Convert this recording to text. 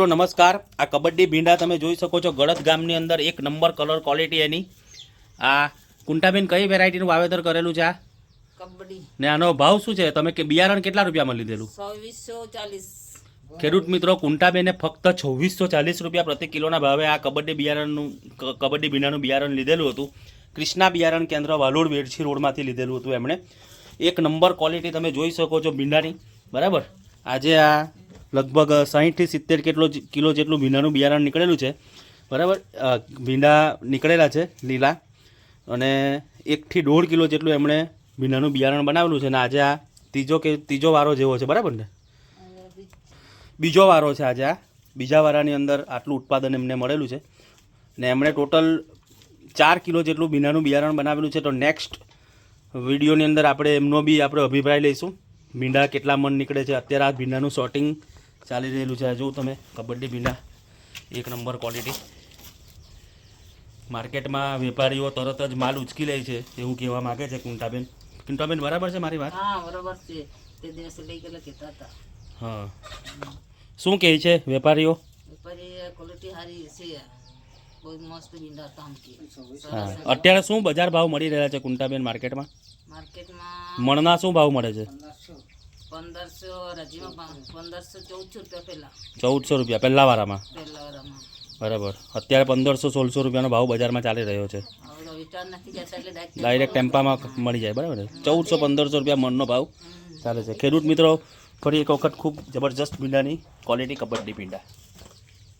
તો નમસ્કાર. આ કબડ્ડી ભીંડા તમે જોઈ શકો છો. ગળદ ગામની અંદર એક નંબર કલર ક્વોલિટી એની. આ કુંટાબેન કઈ વેરાયટીનું વાવેતર કરેલું છે આ? કબડ્ડી. ને આનો ભાવ શું છે? તમે કે બિયારણ કેટલા રૂપિયામાં લીધેલું? છવ્વીસો ચાલીસ. ખેડૂત મિત્રો કુંટાબેને ફક્ત છવ્વીસો ચાલીસ રૂપિયા પ્રતિ કિલોના ભાવે આ કબડ્ડી બિયારણનું કબડ્ડી ભીંડાનું બિયારણ લીધેલું હતું. ક્રિષ્ના બિયારણ કેન્દ્ર વાલોડ વેડછી રોડમાંથી લીધેલું હતું એમણે. એક નંબર ક્વોલિટી તમે જોઈ શકો છો ભીંડાની. બરાબર? આજે આ લગભગ સાહીઠથી સિત્તેર કેટલો કિલો જેટલું ભીંડાનું બિયારણ નીકળેલું છે. બરાબર? ભીંડા નીકળેલા છે, લીલા. અને એકથી દોઢ કિલો જેટલું એમણે ભીંડાનું બિયારણ બનાવેલું છે. અને આજે આ ત્રીજો કે, ત્રીજો વારો જેવો છે. બરાબર ને? બીજો વારો છે આજે આ. બીજા વારાની અંદર આટલું ઉત્પાદન એમને મળેલું છે. ને એમણે ટોટલ ચાર કિલો જેટલું ભીંડાનું બિયારણ બનાવેલું છે. તો નેક્સ્ટ વિડીયોની અંદર આપણે એમનો બી આપણે અભિપ્રાય લઈશું. ભીંડા કેટલા મન નીકળે છે? અત્યારે આ ભીંડાનું શોર્ટિંગ ચાલી રહેલું છે. આ જો તમે કબડ્ડી ભીંડા એક નંબર ક્વોલિટી માર્કેટમાં વેપારીઓ તરત જ માલ ઉચકી લે છે એવું કહેવા માગે છે કુંટાબેન. કુંટાબેન બરાબર છે મારી વાત? હા બરોબર છે. તે દિવસે લઈ ગયેલા કહેતા હતા. હા. શું કહે છે વેપારીઓ? વેપારી ક્વોલિટી સારી છે. બહુ મસ્ત ભીંડા કામ કે. હા. અત્યારે શું બજાર ભાવ મળી રહ્યા છે કુંટાબેન માર્કેટમાં? માર્કેટમાં મણના શું ભાવ મળે છે? પંદરસો રજીમાં પંદરસો ચૌદસો રૂપિયા પહેલા. ચૌદસો રૂપિયા પહેલા વાળામાં બરાબર. અત્યારે પંદરસો સોળસો રૂપિયાનો ભાવ બજારમાં ચાલી રહ્યો છે. ડાયરેક્ટ ડાયરેક્ટ ટેમ્પામાં મળી જાય. બરાબર. ચૌદસો પંદરસો રૂપિયા મણનો ભાવ ચાલે છે. ખેડૂત મિત્રો ફરી એક વખત ખૂબ જબરજસ્ત ભીંડાની ક્વોલિટી કબડ્ડી ભીંડા.